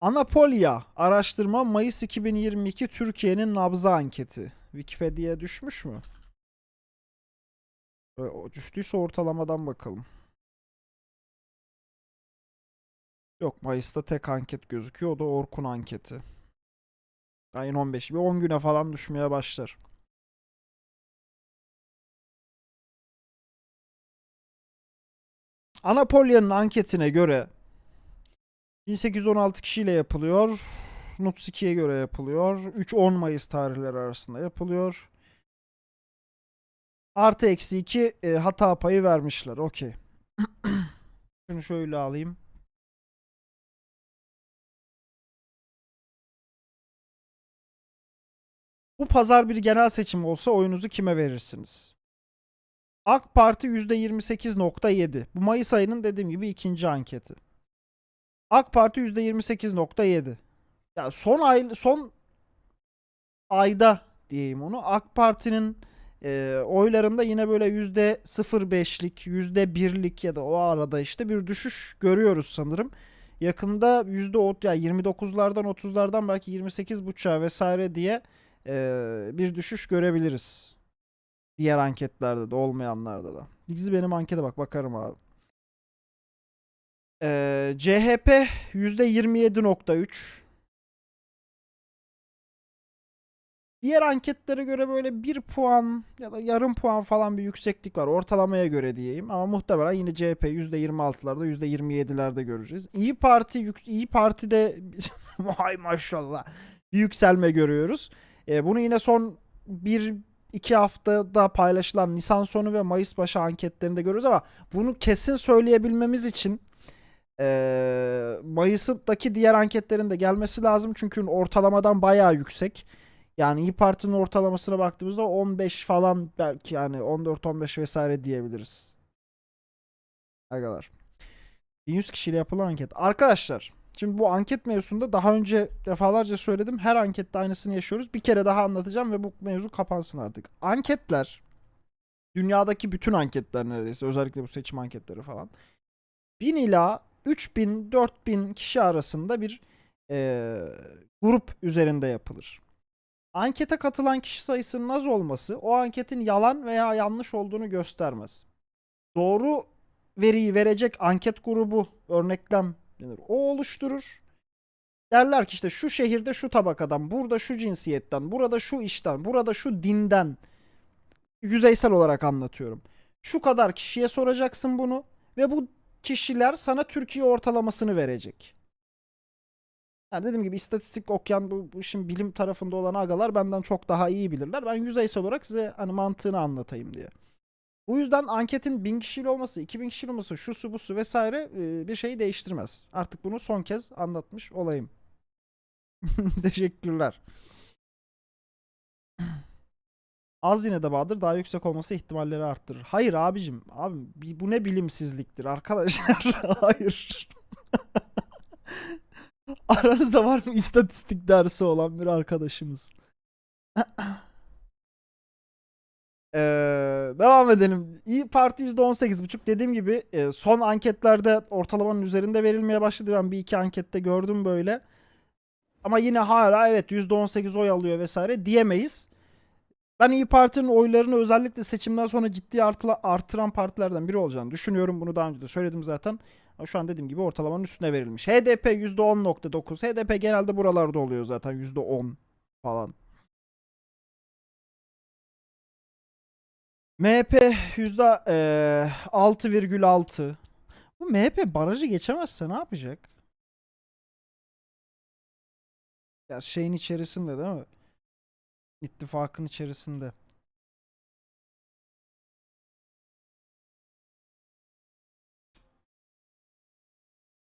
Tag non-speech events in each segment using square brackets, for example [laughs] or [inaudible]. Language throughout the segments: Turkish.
Anapolya araştırma Mayıs 2022 Türkiye'nin nabzı anketi. Wikipedia'ya düşmüş mü? Düştüyse ortalamadan bakalım. Yok Mayıs'ta tek anket gözüküyor. O da Orkun anketi. Ayın 15'i. Bir 10 güne falan düşmeye başlar. Anapolya'nın anketine göre 1816 kişiyle yapılıyor. NUTS 2'ye göre yapılıyor. 3-10 Mayıs tarihleri arasında yapılıyor. Artı eksi 2 e, hata payı vermişler. Okey. [clears throat] Şunu şöyle alayım. Bu pazar bir genel seçim olsa oyunuzu kime verirsiniz? AK Parti %28.7. Bu Mayıs ayının dediğim gibi ikinci anketi. AK Parti %28.7. Ya son ay son ayda diyeyim onu. AK Parti'nin e, oylarında yine böyle yüzde 0.5'lik, yüzde 1'lik ya da o arada işte bir düşüş görüyoruz sanırım. Yakında yüzde ya 29'lardan 30'lardan belki 28.5'a vesaire diye e, bir düşüş görebiliriz. Diğer anketlerde de olmayanlarda da. Dizi benim ankete bak bakarım abi. Ee, CHP %27.3. Diğer anketlere göre böyle bir puan ya da yarım puan falan bir yükseklik var. Ortalamaya göre diyeyim. Ama muhtemelen yine CHP %26'larda %27'lerde göreceğiz. İyi Parti İyi Parti'de [laughs] vay maşallah bir yükselme görüyoruz. Ee, bunu yine son bir iki haftada paylaşılan Nisan sonu ve Mayıs başı anketlerinde görüyoruz ama bunu kesin söyleyebilmemiz için eee Mayıs'taki diğer anketlerin de gelmesi lazım çünkü ortalamadan bayağı yüksek. Yani İyi Parti'nin ortalamasına baktığımızda 15 falan belki yani 14-15 vesaire diyebiliriz. Agalar. 1100 kişiyle yapılan anket. Arkadaşlar Şimdi bu anket mevzusunda daha önce defalarca söyledim. Her ankette aynısını yaşıyoruz. Bir kere daha anlatacağım ve bu mevzu kapansın artık. Anketler dünyadaki bütün anketler neredeyse özellikle bu seçim anketleri falan 1000 ila 3000 4000 kişi arasında bir eee, grup üzerinde yapılır. Ankete katılan kişi sayısının az olması o anketin yalan veya yanlış olduğunu göstermez. Doğru veriyi verecek anket grubu örneklem denir. O oluşturur. Derler ki işte şu şehirde şu tabakadan, burada şu cinsiyetten, burada şu işten, burada şu dinden yüzeysel olarak anlatıyorum. Şu kadar kişiye soracaksın bunu ve bu kişiler sana Türkiye ortalamasını verecek. Yani dediğim gibi istatistik okuyan bu, bu işin bilim tarafında olan agalar benden çok daha iyi bilirler. Ben yüzeysel olarak size hani mantığını anlatayım diye. Bu yüzden anketin 1000 kişiyle olması, 2000 kişiyle olması, şu su bu su vesaire e, bir şeyi değiştirmez. Artık bunu son kez anlatmış olayım. [laughs] Teşekkürler. Az yine de Bahadır daha yüksek olması ihtimalleri arttırır. Hayır abicim. Abi bi- bu ne bilimsizliktir arkadaşlar. [laughs] Hayır. [laughs] Aranızda var mı istatistik dersi olan bir arkadaşımız? [clears throat] Ee, devam edelim. İyi Parti %18,5 dediğim gibi e, son anketlerde ortalamanın üzerinde verilmeye başladı. Ben bir iki ankette gördüm böyle. Ama yine hala evet %18 oy alıyor vesaire diyemeyiz. Ben İyi Parti'nin oylarını özellikle seçimden sonra ciddi artıla, artıran partilerden biri olacağını düşünüyorum. Bunu daha önce de söyledim zaten. Şu an dediğim gibi ortalamanın üstüne verilmiş. HDP %10.9. HDP genelde buralarda oluyor zaten %10 falan. MHP yüzde eee, 6,6. Bu MHP barajı geçemezse ne yapacak? Ya şeyin içerisinde değil mi? İttifakın içerisinde.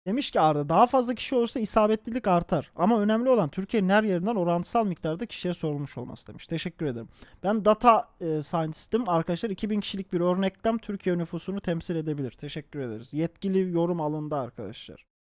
Demiş ki Arda daha fazla kişi olursa isabetlilik artar. Ama önemli olan Türkiye'nin her yerinden orantısal miktarda kişiye sorulmuş olması demiş. Teşekkür ederim. Ben data e, scientist'im. Arkadaşlar 2000 kişilik bir örneklem Türkiye nüfusunu temsil edebilir. Teşekkür ederiz. Yetkili yorum alındı arkadaşlar.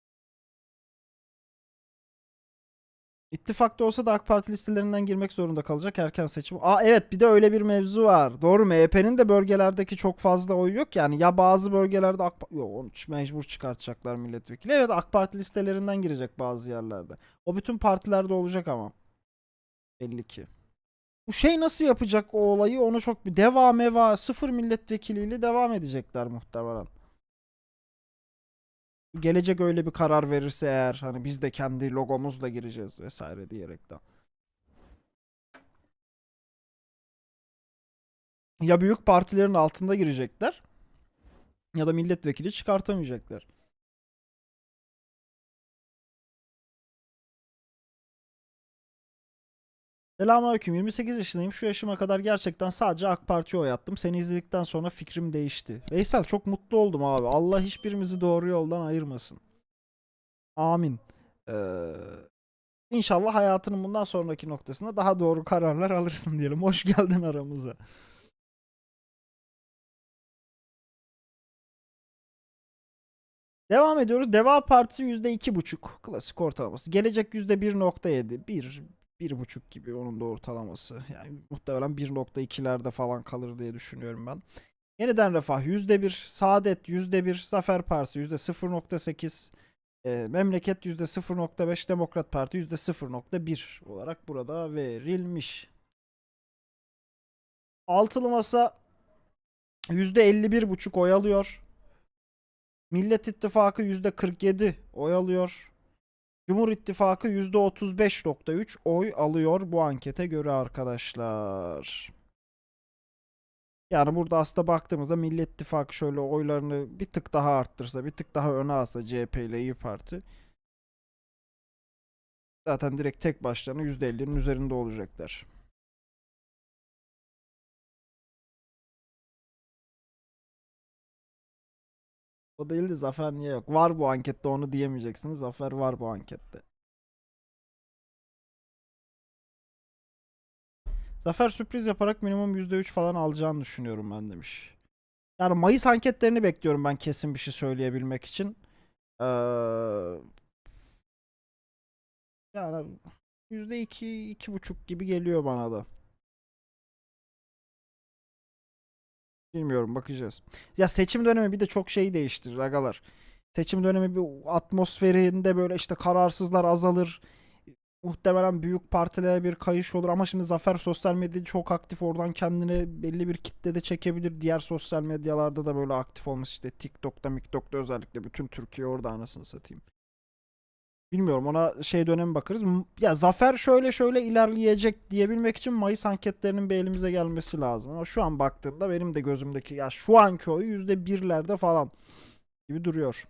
İttifakta olsa da AK Parti listelerinden girmek zorunda kalacak erken seçim. Aa evet bir de öyle bir mevzu var. Doğru MHP'nin de bölgelerdeki çok fazla oyu yok. Yani ya bazı bölgelerde AK Pa- Yok onu mecbur çıkartacaklar milletvekili. Evet AK Parti listelerinden girecek bazı yerlerde. O bütün partilerde olacak ama. Belli ki. Bu şey nasıl yapacak o olayı onu çok bir deva meva sıfır milletvekiliyle devam edecekler muhtemelen. Gelecek öyle bir karar verirse eğer hani biz de kendi logomuzla gireceğiz vesaire diyerekten. Ya büyük partilerin altında girecekler ya da milletvekili çıkartamayacaklar. Selamünaleyküm. 28 yaşındayım. Şu yaşıma kadar gerçekten sadece AK Parti'ye oy attım. Seni izledikten sonra fikrim değişti. Veysel çok mutlu oldum abi. Allah hiçbirimizi doğru yoldan ayırmasın. Amin. Ee, inşallah hayatının bundan sonraki noktasında daha doğru kararlar alırsın diyelim. Hoş geldin aramıza. Devam ediyoruz. Deva Partisi %2,5 klasik ortalaması. Gelecek %1.7. 1 1.5 gibi onun da ortalaması. Yani muhtemelen 1.2'lerde falan kalır diye düşünüyorum ben. Yeniden Refah %1, Saadet %1, Zafer Partisi %0.8, e, Memleket %0.5, Demokrat Parti %0.1 olarak burada verilmiş. Altılı Masa %51.5 oy alıyor. Millet İttifakı %47 oy alıyor. Cumhur İttifakı %35.3 oy alıyor bu ankete göre arkadaşlar. Yani burada aslında baktığımızda Millet İttifakı şöyle oylarını bir tık daha arttırsa, bir tık daha öne alsa CHP ile İyi Parti zaten direkt tek başlarına %50'nin üzerinde olacaklar. O değildi Zafer niye yok? Var bu ankette onu diyemeyeceksiniz. Zafer var bu ankette. Zafer sürpriz yaparak minimum %3 falan alacağını düşünüyorum ben demiş. Yani Mayıs anketlerini bekliyorum ben kesin bir şey söyleyebilmek için. Ee, yani %2, %2,5 gibi geliyor bana da. Bilmiyorum bakacağız. Ya seçim dönemi bir de çok şeyi değiştirir agalar. Seçim dönemi bir atmosferinde böyle işte kararsızlar azalır. Muhtemelen büyük partilere bir kayış olur ama şimdi Zafer sosyal medyada çok aktif oradan kendine belli bir kitlede çekebilir. Diğer sosyal medyalarda da böyle aktif olması işte TikTok'ta, MikTok'ta özellikle bütün Türkiye orada anasını satayım. Bilmiyorum ona şey dönemi bakarız. Ya Zafer şöyle şöyle ilerleyecek diyebilmek için Mayıs anketlerinin bir elimize gelmesi lazım. Ama şu an baktığımda benim de gözümdeki ya şu anki oyu yüzde birlerde falan gibi duruyor.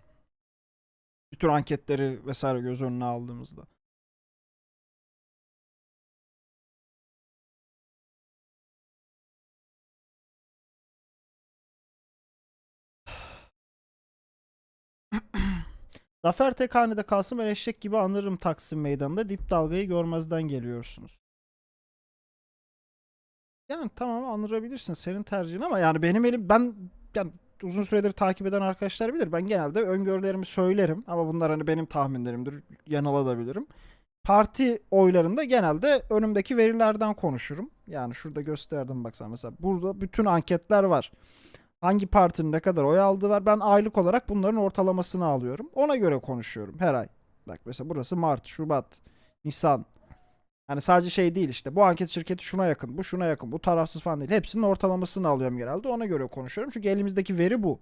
Bütün anketleri vesaire göz önüne aldığımızda. Zafer tek hanede kalsın ben eşek gibi anırım Taksim Meydanı'nda dip dalgayı görmezden geliyorsunuz. Yani tamam anırabilirsin senin tercihin ama yani benim elim ben yani uzun süredir takip eden arkadaşlar bilir. Ben genelde öngörülerimi söylerim ama bunlar hani benim tahminlerimdir. Yanılabilirim. Parti oylarında genelde önümdeki verilerden konuşurum. Yani şurada gösterdim baksana mesela burada bütün anketler var. Hangi partinin ne kadar oy aldığı var. Ben aylık olarak bunların ortalamasını alıyorum. Ona göre konuşuyorum her ay. Bak mesela burası Mart, Şubat, Nisan. Hani sadece şey değil işte. Bu anket şirketi şuna yakın, bu şuna yakın, bu tarafsız falan değil. Hepsinin ortalamasını alıyorum genelde. Ona göre konuşuyorum. Çünkü elimizdeki veri bu.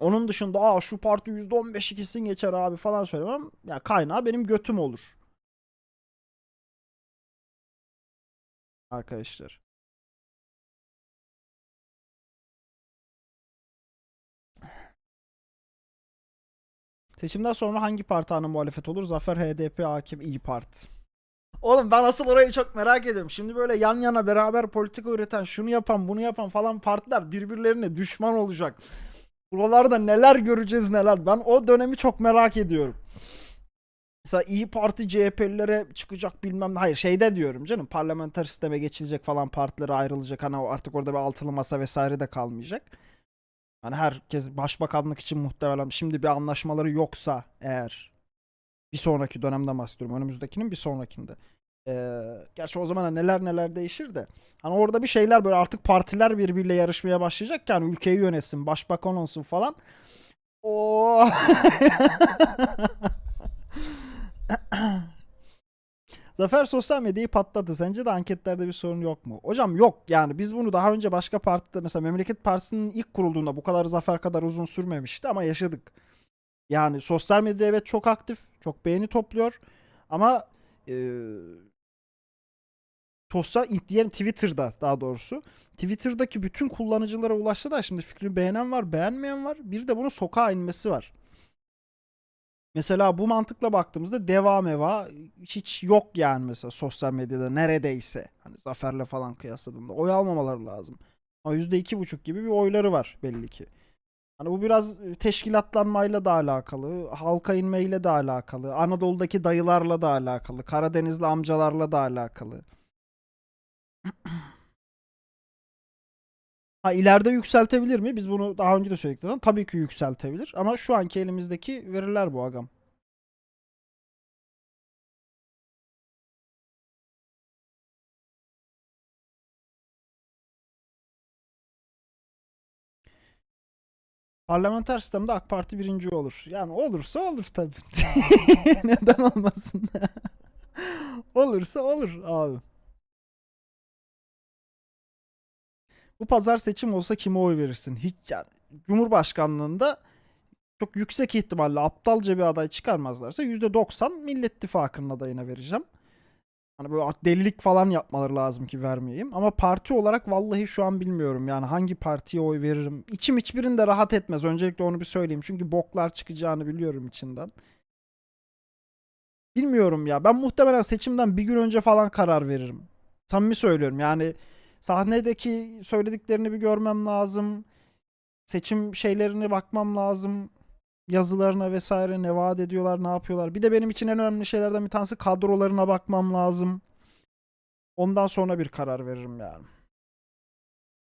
Onun dışında aa şu parti %15'i kesin geçer abi falan söylemem. Ya kaynağı benim götüm olur. Arkadaşlar. Seçimden sonra hangi parti ana muhalefet olur? Zafer, HDP, AKP, İyi Parti. Oğlum ben asıl orayı çok merak ediyorum. Şimdi böyle yan yana beraber politika üreten, şunu yapan, bunu yapan falan partiler birbirlerine düşman olacak. Buralarda neler göreceğiz neler. Ben o dönemi çok merak ediyorum. Mesela İyi Parti CHP'lilere çıkacak bilmem ne. Hayır şeyde diyorum canım. Parlamenter sisteme geçilecek falan partilere ayrılacak. Hani artık orada bir altılı masa vesaire de kalmayacak. Hani herkes başbakanlık için muhtemelen şimdi bir anlaşmaları yoksa eğer Bir sonraki dönemden bahsediyorum. Önümüzdekinin bir sonrakinde. Ee, gerçi o zaman neler neler değişir de. Hani orada bir şeyler böyle artık partiler birbiriyle yarışmaya başlayacak yani ülkeyi yönetsin, başbakan olsun falan. Oo. [laughs] [laughs] Zafer sosyal medyayı patladı. Sence de anketlerde bir sorun yok mu? Hocam yok yani biz bunu daha önce başka partide mesela Memleket Partisi'nin ilk kurulduğunda bu kadar zafer kadar uzun sürmemişti ama yaşadık. Yani sosyal medya evet çok aktif, çok beğeni topluyor ama eee sosyal diyelim Twitter'da daha doğrusu Twitter'daki bütün kullanıcılara ulaşsa da şimdi fikrini beğenen var, beğenmeyen var. Bir de bunun sokağa inmesi var. Mesela bu mantıkla baktığımızda devam eva hiç yok yani mesela sosyal medyada neredeyse. Hani Zafer'le falan kıyasladığında oy almamaları lazım. Ama %2,5 gibi bir oyları var belli ki. Hani bu biraz teşkilatlanmayla da alakalı, halka inmeyle de alakalı, Anadolu'daki dayılarla da alakalı, Karadenizli amcalarla da alakalı. Ha ileride yükseltebilir mi? Biz bunu daha önce de söyledik zaten. Tabii ki yükseltebilir ama şu anki elimizdeki veriler bu agam. Parlamenter sistemde AK Parti birinci olur. Yani olursa olur tabii. [laughs] Neden olmasın? [laughs] olursa olur abi. Bu pazar seçim olsa kime oy verirsin? Hiç yani Cumhurbaşkanlığında çok yüksek ihtimalle aptalca bir aday çıkarmazlarsa %90 Millet İttifakı'nın adayına vereceğim. Hani böyle delilik falan yapmaları lazım ki vermeyeyim. Ama parti olarak vallahi şu an bilmiyorum. Yani hangi partiye oy veririm. İçim hiçbirinde rahat etmez. Öncelikle onu bir söyleyeyim. Çünkü boklar çıkacağını biliyorum içinden. Bilmiyorum ya. Ben muhtemelen seçimden bir gün önce falan karar veririm. Samimi söylüyorum. Yani sahnedeki söylediklerini bir görmem lazım. Seçim şeylerine bakmam lazım. Yazılarına vesaire ne vaat ediyorlar, ne yapıyorlar. Bir de benim için en önemli şeylerden bir tanesi kadrolarına bakmam lazım. Ondan sonra bir karar veririm yani.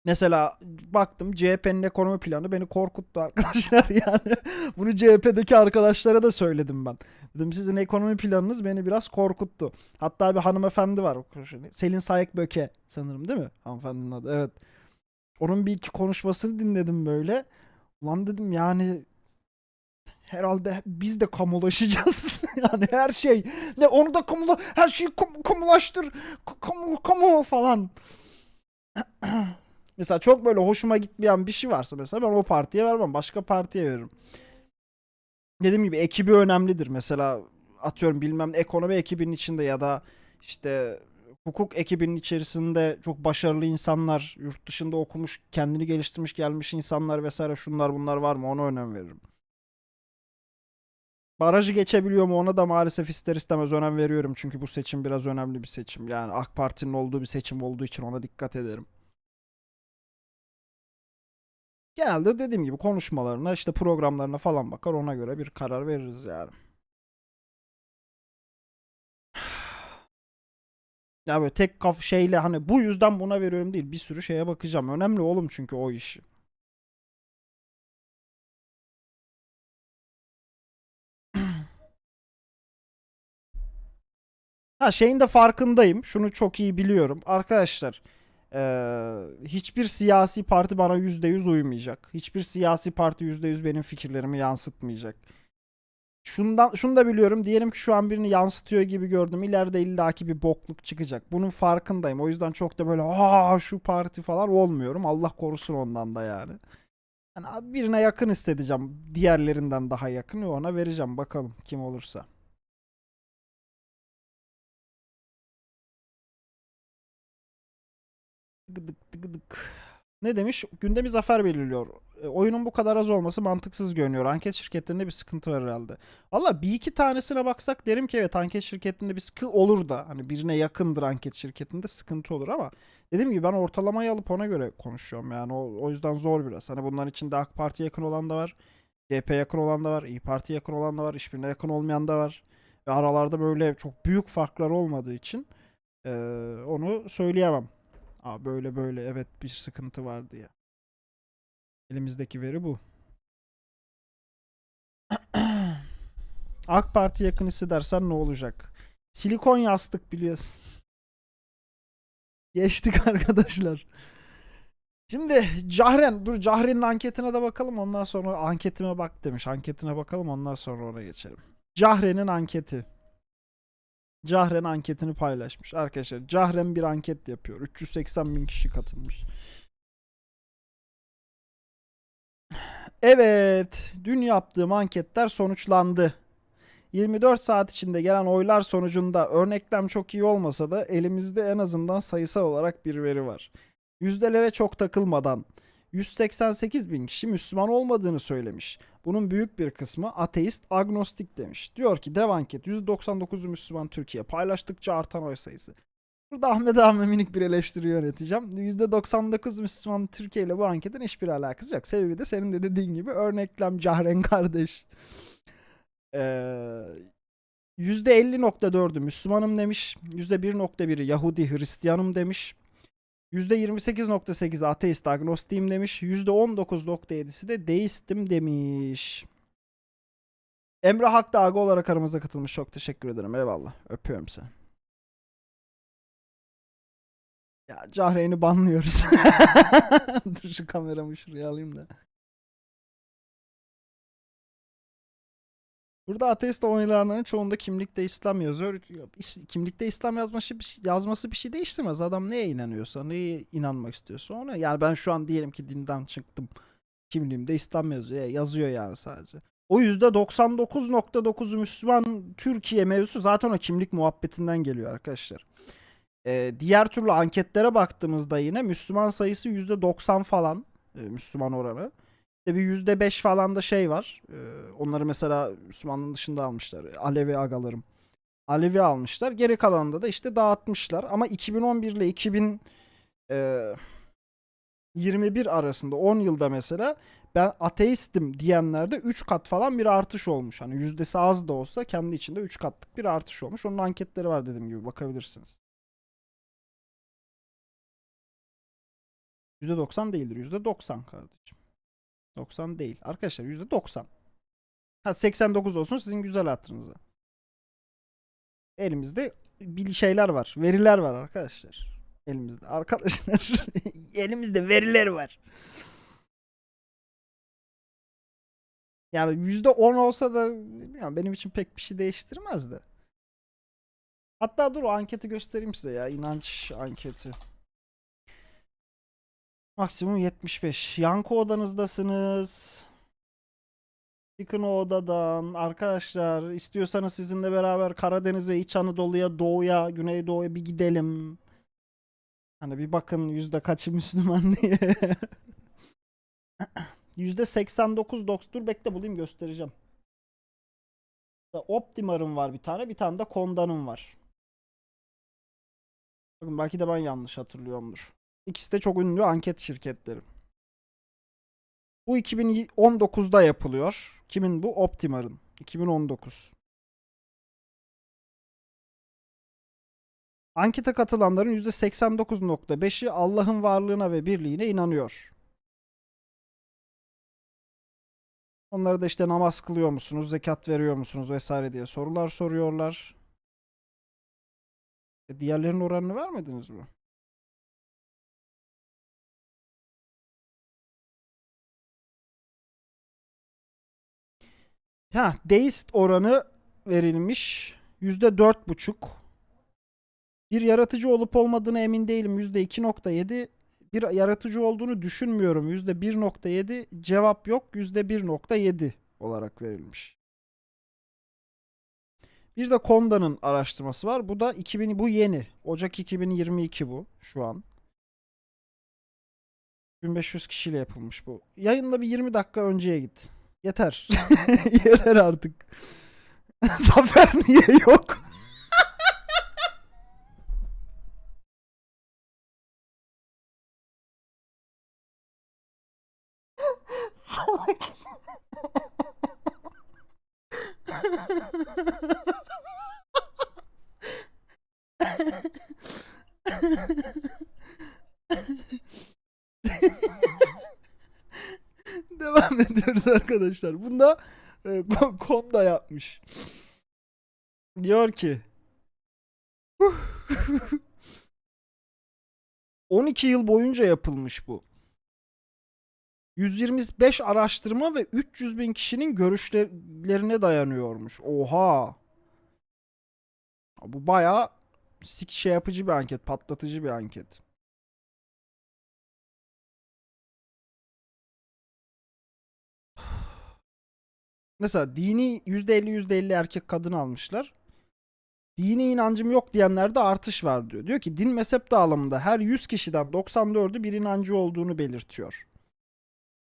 Mesela baktım CHP'nin ekonomi planı beni korkuttu arkadaşlar [laughs] yani. Bunu CHP'deki arkadaşlara da söyledim ben. Dedim sizin ekonomi planınız beni biraz korkuttu. Hatta bir hanımefendi var. Selin Sayık Böke sanırım değil mi? Hanımefendinin adı. Evet. Onun bir iki konuşmasını dinledim böyle. Ulan dedim yani herhalde biz de kamulaşacağız. [laughs] yani her şey. Ne onu da kamula her şeyi kam- kamulaştır. Kamu kamu falan. [clears throat] mesela çok böyle hoşuma gitmeyen bir şey varsa mesela ben o partiye vermem. Başka partiye veririm. Dediğim gibi ekibi önemlidir. Mesela atıyorum bilmem ekonomi ekibinin içinde ya da işte hukuk ekibinin içerisinde çok başarılı insanlar, yurt dışında okumuş, kendini geliştirmiş gelmiş insanlar vesaire şunlar bunlar var mı ona önem veririm. Barajı geçebiliyor mu ona da maalesef ister istemez önem veriyorum. Çünkü bu seçim biraz önemli bir seçim. Yani AK Parti'nin olduğu bir seçim olduğu için ona dikkat ederim. Genelde dediğim gibi konuşmalarına işte programlarına falan bakar ona göre bir karar veririz yani. [sighs] Ya böyle tek kaf şeyle hani bu yüzden buna veriyorum değil bir sürü şeye bakacağım. Önemli oğlum çünkü o iş. [clears throat] Ha şeyin de farkındayım. Şunu çok iyi biliyorum. Arkadaşlar eee, hiçbir siyasi parti bana %100 uymayacak. Hiçbir siyasi parti %100 benim fikirlerimi yansıtmayacak. Şundan, şunu da biliyorum. Diyelim ki şu an birini yansıtıyor gibi gördüm. İleride illaki bir bokluk çıkacak. Bunun farkındayım. O yüzden çok da böyle aa şu parti falan olmuyorum. Allah korusun ondan da yani. Yani birine yakın hissedeceğim. Diğerlerinden daha yakın ona vereceğim. Bakalım kim olursa. Gıdık gıdık. Ne demiş? Gündemi zafer belirliyor. E, oyunun bu kadar az olması mantıksız görünüyor. Anket şirketlerinde bir sıkıntı var herhalde. Valla bir iki tanesine baksak derim ki evet anket şirketinde bir sıkı olur da. Hani birine yakındır anket şirketinde sıkıntı olur ama dediğim gibi ben ortalamayı alıp ona göre konuşuyorum. Yani o, o yüzden zor biraz. Hani bunların içinde AK Parti'ye yakın olan da var. CHP yakın olan da var. İyi Parti'ye yakın olan da var. Hiçbirine yakın olmayan da var. Ve aralarda böyle çok büyük farklar olmadığı için e, onu söyleyemem. Aa, böyle böyle evet bir sıkıntı var diye. Elimizdeki veri bu. [clears throat] AK Parti yakın hissedersen ne olacak? Silikon yastık biliyorsun. Geçtik [laughs] arkadaşlar. Şimdi Cahren, dur Cahre'nin anketine de bakalım ondan sonra anketime bak demiş. Anketine bakalım ondan sonra ona geçelim. Cahre'nin anketi. Cahren anketini paylaşmış. Arkadaşlar Cahren bir anket yapıyor. 380 bin kişi katılmış. Evet, dün yaptığım anketler sonuçlandı. 24 saat içinde gelen oylar sonucunda örneklem çok iyi olmasa da elimizde en azından sayısal olarak bir veri var. Yüzdelere çok takılmadan 188 bin kişi Müslüman olmadığını söylemiş. Bunun büyük bir kısmı ateist, agnostik demiş. Diyor ki dev anket %99'u Müslüman Türkiye paylaştıkça artan oy sayısı. Burada Ahmet Ahmet minik bir eleştiri yöneteceğim. %99 Müslüman Türkiye ile bu anketin hiçbir alakası yok. Sebebi de senin de dediğin gibi örneklem Cahren kardeş. Ee, %50.4'ü Müslümanım demiş. %1.1'i Yahudi Hristiyanım demiş. %28.8 ateist agnostiyim demiş. %19.7'si de deistim demiş. Emre Hak da Aga olarak aramıza katılmış. Çok teşekkür ederim. Eyvallah. Öpüyorum seni. Ya Cahreyn'i banlıyoruz. [laughs] Dur şu kameramı şuraya alayım da. Burada ateist oylayanların çoğunda kimlikte İslam yazıyor. Kimlikte İslam yazması bir şey, yazması bir şey değiştirmez. Adam neye inanıyorsa, neye inanmak istiyorsa ona. Yani ben şu an diyelim ki dinden çıktım. Kimliğimde İslam yazıyor. Yazıyor yani sadece. O %99.9 Müslüman Türkiye mevzusu zaten o kimlik muhabbetinden geliyor arkadaşlar. Ee, diğer türlü anketlere baktığımızda yine Müslüman sayısı %90 falan e, Müslüman oranı. İşte bir %5 falan da şey var. Ee, onları mesela Müslümanlığın dışında almışlar. Alevi agalarım. Alevi almışlar. Geri kalanında da işte dağıtmışlar. Ama 2011 ile 2021 arasında 10 yılda mesela ben ateistim diyenlerde 3 kat falan bir artış olmuş. Hani yüzdesi az da olsa kendi içinde 3 katlık bir artış olmuş. Onun anketleri var dediğim gibi bakabilirsiniz. %90 değildir. %90 kardeşim. 90 değil. Arkadaşlar %90. Ha 89 olsun sizin güzel hatırınıza. Elimizde bir şeyler var. Veriler var arkadaşlar. Elimizde. Arkadaşlar [laughs] elimizde veriler var. Yani %10 olsa da benim için pek bir şey değiştirmez de. Hatta dur o anketi göstereyim size ya. inanç anketi. Maksimum 75. Yankı odanızdasınız. Çıkın o odadan. Arkadaşlar istiyorsanız sizinle beraber Karadeniz ve İç Anadolu'ya, Doğu'ya, Güneydoğu'ya bir gidelim. Hani bir bakın yüzde kaçı Müslüman diye. [laughs] Yüzde 89 doks. Dur bekle bulayım göstereceğim. Optimar'ın var bir tane. Bir tane de Konda'nın var. Bakın belki de ben yanlış hatırlıyorumdur. İkisi de çok ünlü anket şirketleri. Bu 2019'da yapılıyor. Kimin bu? Optimar'ın. 2019. Ankete katılanların %89.5'i Allah'ın varlığına ve birliğine inanıyor. Onlara da işte namaz kılıyor musunuz, zekat veriyor musunuz vesaire diye sorular soruyorlar. E diğerlerinin oranını vermediniz mi? Ha, deist oranı verilmiş. Yüzde dört buçuk. Bir yaratıcı olup olmadığını emin değilim. Yüzde iki nokta yedi. Bir yaratıcı olduğunu düşünmüyorum. Yüzde bir nokta yedi. Cevap yok. Yüzde bir nokta yedi olarak verilmiş. Bir de Konda'nın araştırması var. Bu da 2000 bu yeni. Ocak 2022 bu şu an. 1500 kişiyle yapılmış bu. Yayında bir 20 dakika önceye git. Yeter. [laughs] Yeter artık. [laughs] Zafer niye yok? Salak. [laughs] [laughs] Devam ediyoruz arkadaşlar. Bunda e, Kon- Konda yapmış. Diyor ki 12 [laughs] yıl boyunca yapılmış bu. 125 araştırma ve 300 bin kişinin görüşlerine dayanıyormuş. Oha. Bu bayağı sik şey yapıcı bir anket, patlatıcı bir anket. Mesela dini %50 %50 erkek kadın almışlar. Dini inancım yok diyenlerde artış var diyor. Diyor ki din mezhep dağılımında her 100 kişiden 94'ü bir inancı olduğunu belirtiyor.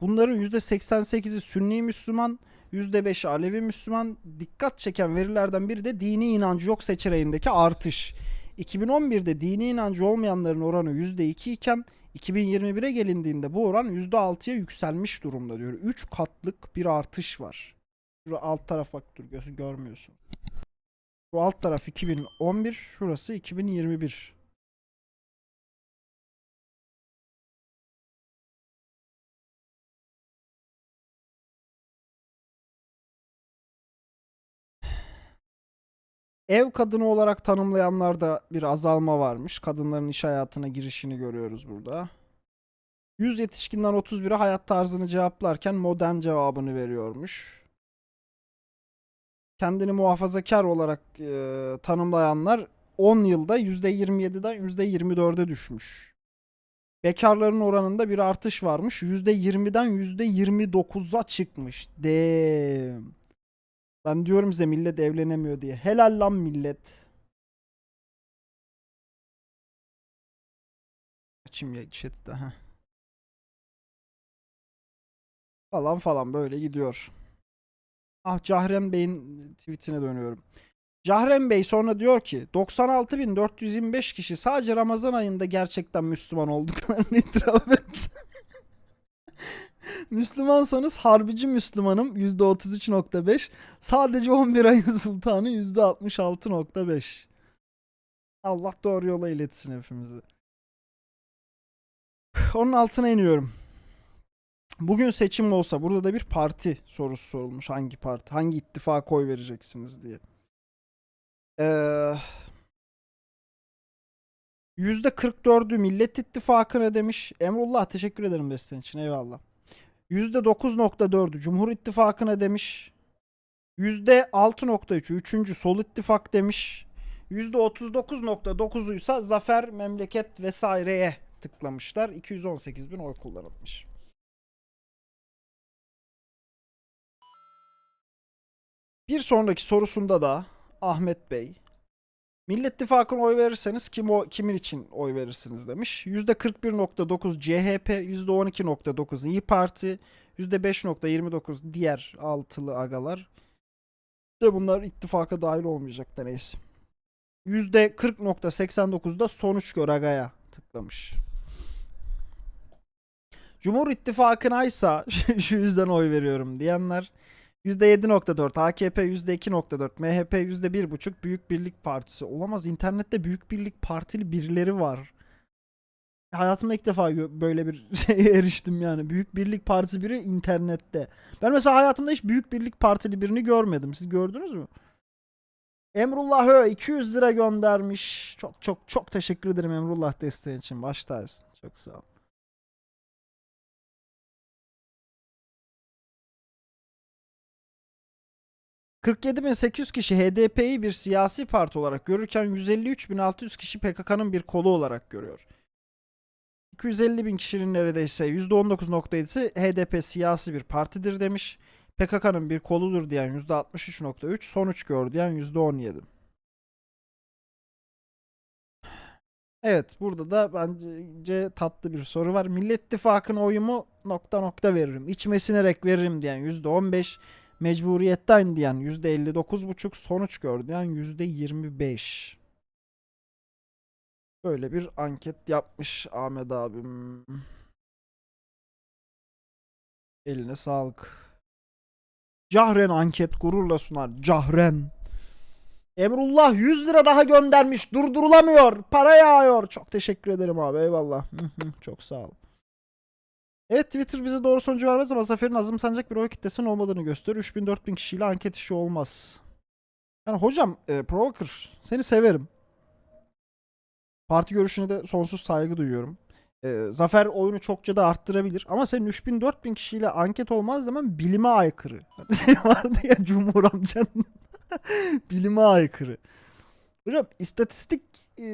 Bunların %88'i Sünni Müslüman, %5'i Alevi Müslüman. Dikkat çeken verilerden biri de dini inancı yok seçeneğindeki artış. 2011'de dini inancı olmayanların oranı %2 iken 2021'e gelindiğinde bu oran %6'ya yükselmiş durumda diyor. 3 katlık bir artış var. Şurada alt taraf bak dur gö- görmüyorsun. Bu alt taraf 2011, şurası 2021. Ev kadını olarak tanımlayanlarda bir azalma varmış. Kadınların iş hayatına girişini görüyoruz burada. 100 yetişkinden 31'i hayat tarzını cevaplarken modern cevabını veriyormuş. Kendini muhafazakar olarak e, tanımlayanlar 10 yılda %27'den %24'e düşmüş. Bekarların oranında bir artış varmış. %20'den %29'a çıkmış. Damn. Ben diyorum size millet evlenemiyor diye. Helal lan millet. Açayım ya chat'i de. heh. Falan falan böyle gidiyor. Ah Cahren Bey'in tweetine dönüyorum. Cahren Bey sonra diyor ki 96.425 kişi sadece Ramazan ayında gerçekten Müslüman olduklarını [laughs] itiraf etti. [laughs] Müslümansanız harbici Müslümanım %33.5. Sadece 11 ayın [laughs] sultanı %66.5. Allah doğru yola iletsin hepimizi. Onun altına iniyorum. Bugün seçim olsa burada da bir parti sorusu sorulmuş. Hangi parti, hangi ittifaka oy vereceksiniz diye. Ee, %44'ü Millet İttifakı'na demiş. Emrullah teşekkür ederim desteğin için eyvallah. %9.4'ü Cumhur İttifakı'na demiş. %6.3'ü 3. Sol İttifak demiş. %39.9'u ise Zafer, Memleket vesaireye tıklamışlar. 218 bin oy kullanılmış. Bir sonraki sorusunda da Ahmet Bey Millet İttifakı'na oy verirseniz kim o kimin için oy verirsiniz demiş. %41.9 CHP, %12.9 İyi Parti, %5.29 diğer altılı agalar. De bunlar ittifaka dahil olmayacak da neyse. %40.89'da sonuç gör agaya tıklamış. Cumhur İttifakı'na ise şu [laughs] yüzden oy veriyorum diyenler %7.4 AKP %2.4 MHP %1.5 Büyük Birlik Partisi. Olamaz internette Büyük Birlik Partili birileri var. Hayatımda ilk defa böyle bir [laughs] şeye eriştim yani. Büyük Birlik Partisi biri internette. Ben mesela hayatımda hiç Büyük Birlik Partili birini görmedim. Siz gördünüz mü? Emrullah Ö 200 lira göndermiş. Çok çok çok teşekkür ederim Emrullah desteğin için. Baş tacısın. Çok sağ ol. ...47.800 kişi HDP'yi bir siyasi parti olarak görürken... ...153.600 kişi PKK'nın bir kolu olarak görüyor. 250 bin kişinin neredeyse %19.7'si HDP siyasi bir partidir demiş. PKK'nın bir koludur diyen %63.3, sonuç gör diyen %17. Evet burada da bence tatlı bir soru var. Millet İttifakı'na oyumu nokta nokta veririm. İçime sinerek veririm diyen %15. Mecburiyetten diyen %59.5. Sonuç gör diyen %25. Böyle bir anket yapmış Ahmet abim. Eline sağlık. Cahren anket gururla sunar. Cahren. Emrullah 100 lira daha göndermiş. Durdurulamıyor. Para yağıyor. Çok teşekkür ederim abi. Eyvallah. [laughs] Çok sağ ol. Evet Twitter bize doğru sonucu vermez ama Zafer'in azımsanacak bir oy kitlesinin olmadığını gösterir. 3000-4000 kişiyle anket işi olmaz. Yani hocam e, Provoker seni severim. Parti görüşüne de sonsuz saygı duyuyorum. E, Zafer oyunu çokça da arttırabilir. Ama senin 3000-4000 kişiyle anket olmaz demem bilime aykırı. [laughs] Şey vardı ya Cumhur amcanın. [laughs] bilime aykırı. Hocam istatistik e,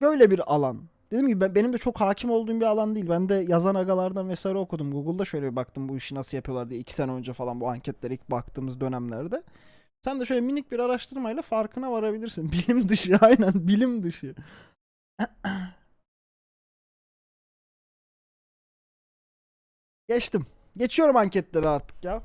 böyle bir alan. Dediğim gibi ben- benim de çok hakim olduğum bir alan değil. Ben de yazan agalardan vesaire okudum. Google'da şöyle bir baktım bu işi nasıl yapıyorlar diye. iki sene önce falan bu anketlere ilk baktığımız dönemlerde. Sen de şöyle minik bir araştırmayla farkına varabilirsin. [laughs] Bilim dışı aynen bilim dışı. [clears throat] Geçtim. Geçiyorum anketleri artık ya.